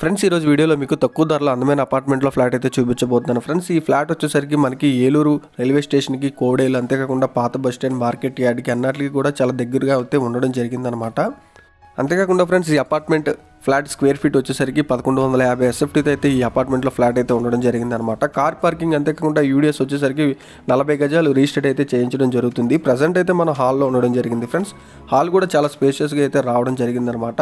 Friends ఈరోజు వీడియోలో మీకు తక్కువ ధరలో అందమైన అపార్ట్మెంట్లో ఫ్లాట్ అయితే చూపించబోతున్నాను. ఫ్రెండ్స్ ఈ ఫ్లాట్ వచ్చేసరికి మనకి ఏలూరు రైల్వే స్టేషన్కి కోడేలు అంతేకాకుండా పాత బస్ స్టాండ్ మార్కెట్ యార్డ్కి అన్నిటికీ కూడా చాలా దగ్గరగా అయితే ఉండడం జరిగిందనమాట అంతేకాకుండా ఫ్రెండ్స్ ఈ అపార్ట్మెంట్ ఫ్లాట్ స్క్వేర్ ఫీట్ వచ్చేసరికి పదకొండు వందల యాభై ఎస్ఎఫ్టీతో అయితే ఈ అపార్ట్మెంట్లో ఫ్లాట్ అయితే ఉండడం జరిగిందనమాట కార్ పార్కింగ్ అంతేకాకుండా యూడిఎస్ వచ్చేసరికి నలభై గజాలు రిజిస్టర్డ్ అయితే చేయించడం జరుగుతుంది. ప్రజెంట్ అయితే మన హాల్లో ఉండడం జరిగింది ఫ్రెండ్స్. హాల్ కూడా చాలా స్పేషియస్గా అయితే రావడం జరిగిందనమాట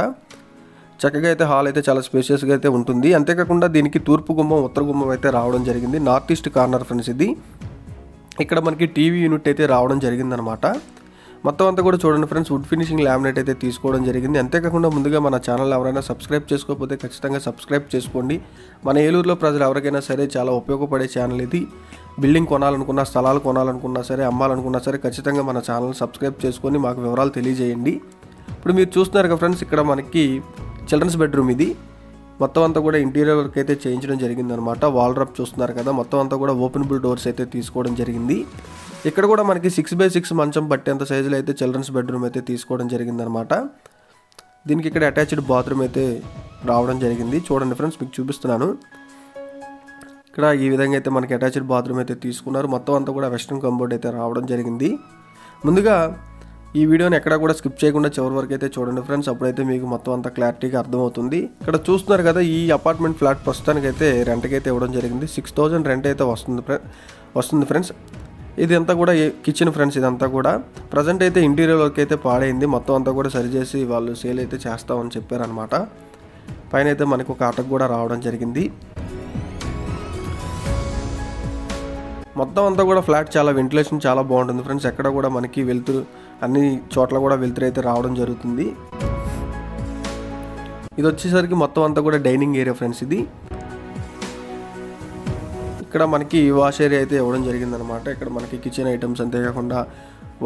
చక్కగా అయితే హాల్ అయితే చాలా స్పేషియస్గా అయితే ఉంటుంది. అంతేకాకుండా దీనికి తూర్పు గుమ్మం ఉత్తర గుమ్మం అయితే రావడం జరిగింది. నార్త్ ఈస్ట్ కార్నర్ ఫ్రెండ్స్ ఇది. ఇక్కడ మనకి టీవీ యూనిట్ అయితే రావడం జరిగిందనమాట. మొత్తం అంతా కూడా చూడండి ఫ్రెండ్స్ వుడ్ ఫినిషింగ్ లామినేట్ అయితే తీసుకోవడం జరిగింది. అంతేకాకుండా ముందుగా మన ఛానల్ ఎవరైనా సబ్స్క్రైబ్ చేసుకోకపోతే ఖచ్చితంగా సబ్స్క్రైబ్ చేసుకోండి. మన ఏలూరులో ప్రజలు ఎవరికైనా సరే చాలా ఉపయోగపడే ఛానల్ ఇది. బిల్డింగ్ కొనాలనుకున్నా స్థలాలు కొనాలనుకున్నా సరే అమ్మాలనుకున్నా సరే ఖచ్చితంగా మన ఛానల్ సబ్స్క్రైబ్ చేసుకొని మాకు వివరాలు తెలియజేయండి. ఇప్పుడు మీరు చూస్తున్నారు కదా ఫ్రెండ్స్ ఇక్కడ మనకి చిల్డ్రన్స్ బెడ్రూమ్ ఇది. మొత్తం అంతా కూడా ఇంటీరియర్ వర్క్ అయితే చేయించడం జరిగిందనమాట వాల్ డ్రాప్ చూస్తున్నారు కదా మొత్తం అంతా కూడా ఓపెనబుల్ డోర్స్ అయితే తీసుకోవడం జరిగింది. ఇక్కడ కూడా మనకి సిక్స్ బై సిక్స్ మంచం పట్టేంత సైజులో అయితే చిల్డ్రన్స్ బెడ్రూమ్ అయితే తీసుకోవడం జరిగిందనమాట దీనికి ఇక్కడ అటాచ్డ్ బాత్రూమ్ అయితే రావడం జరిగింది. చూడండి ఫ్రెండ్స్ మీకు చూపిస్తున్నాను. ఇక్కడ ఈ విధంగా అయితే మనకి అటాచ్డ్ బాత్రూమ్ అయితే తీసుకున్నారు. మొత్తం అంతా కూడా వెస్ట్రన్ కంబోర్డ్ అయితే రావడం జరిగింది. ముందుగా ఈ వీడియోని ఎక్కడ కూడా స్కిప్ చేయకుండా చివరి వరకు అయితే చూడండి ఫ్రెండ్స్. అప్పుడైతే మీకు మొత్తం అంత క్లారిటీగా అర్థమవుతుంది. ఇక్కడ చూస్తున్నారు కదా ఈ అపార్ట్మెంట్ ఫ్లాట్ ప్రస్తుతానికి అయితే రెంట్కి అయితే ఇవ్వడం జరిగింది. సిక్స్ థౌజండ్ రెంట్ అయితే వస్తుంది వస్తుంది ఫ్రెండ్స్. ఇది అంతా కూడా కిచెన్ ఫ్రెండ్స్ ఇదంతా కూడా. ప్రజెంట్ అయితే ఇంటీరియర్ వర్క్ అయితే పాడైంది. మొత్తం అంతా కూడా సరిచేసి వాళ్ళు సేల్ అయితే చేస్తామని చెప్పారనమాట పైన అయితే మనకు ఒక అటక్ కూడా రావడం జరిగింది. మొత్తం అంతా కూడా ఫ్లాట్ చాలా వెంటిలేషన్ చాలా బాగుంటుంది ఫ్రెండ్స్. ఎక్కడ కూడా మనకి వెళ్తూ అన్ని చోట్ల కూడా వెలుతురు అయితే రావడం జరుగుతుంది. ఇది వచ్చేసరికి మొత్తం అంతా కూడా డైనింగ్ ఏరియా ఫ్రెండ్స్ ఇది. ఇక్కడ మనకి వాష్ ఏరియా అయితే ఇవ్వడం జరిగిందనమాట ఇక్కడ మనకి కిచెన్ ఐటమ్స్ అంతేకాకుండా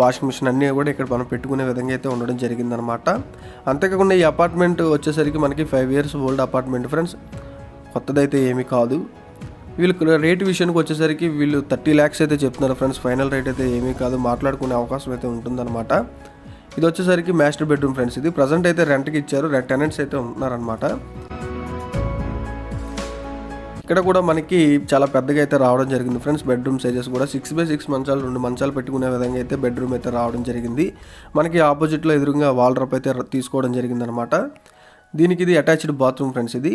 వాషింగ్ మిషన్ అన్నీ కూడా ఇక్కడ మనం పెట్టుకునే విధంగా అయితే ఉండడం జరిగిందనమాట అంతేకాకుండా ఈ అపార్ట్మెంట్ వచ్చేసరికి మనకి five years old apartment friends. కొత్తదైతే ఏమీ కాదు. వీళ్ళు రేట్ విషయానికి వచ్చేసరికి వీళ్ళు థర్టీ ల్యాక్స్ అయితే చెప్తున్నారు ఫ్రెండ్స్. ఫైనల్ రేట్ అయితే ఏమీ కాదు. మాట్లాడుకునే అవకాశం అయితే ఉంటుందన్నమాట. ఇది వచ్చేసరికి మాస్టర్ బెడ్రూమ్ ఫ్రెండ్స్. ఇది ప్రజెంట్ అయితే రెంట్కి ఇచ్చారు. టెనెంట్స్ అయితే ఉంటున్నారనమాట ఇక్కడ కూడా మనకి చాలా పెద్దగా అయితే రావడం జరిగింది ఫ్రెండ్స్. బెడ్రూమ్ సైజెస్ కూడా సిక్స్ బై సిక్స్ మంచాలు రెండు మంచాలు పెట్టుకునే విధంగా అయితే బెడ్రూమ్ అయితే రావడం జరిగింది. మనకి ఆపోజిట్లో ఎదురుగా వాల్ డ్రప్ అయితే తీసుకోవడం జరిగింది అనమాట దీనికి ఇది అటాచ్డ్ బాత్రూమ్ ఫ్రెండ్స్ ఇది.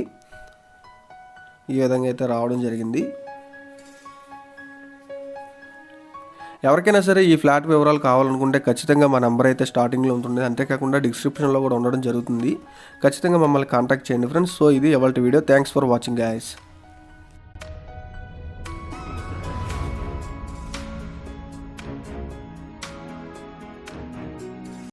ఈ విధంగా అయితే రావడం జరిగింది. ఎవరికైనా సరే ఈ ఫ్లాట్ వివరాలు కావాలనుకుంటే ఖచ్చితంగా మా నెంబర్ అయితే స్టార్టింగ్లో ఉంటుంది అంతేకాకుండా డిస్క్రిప్షన్లో కూడా ఉండడం జరుగుతుంది. ఖచ్చితంగా మమ్మల్ని కాంటాక్ట్ చేయండి ఫ్రెండ్స్. సో ఇది ఎవరి video. Thanks for watching guys.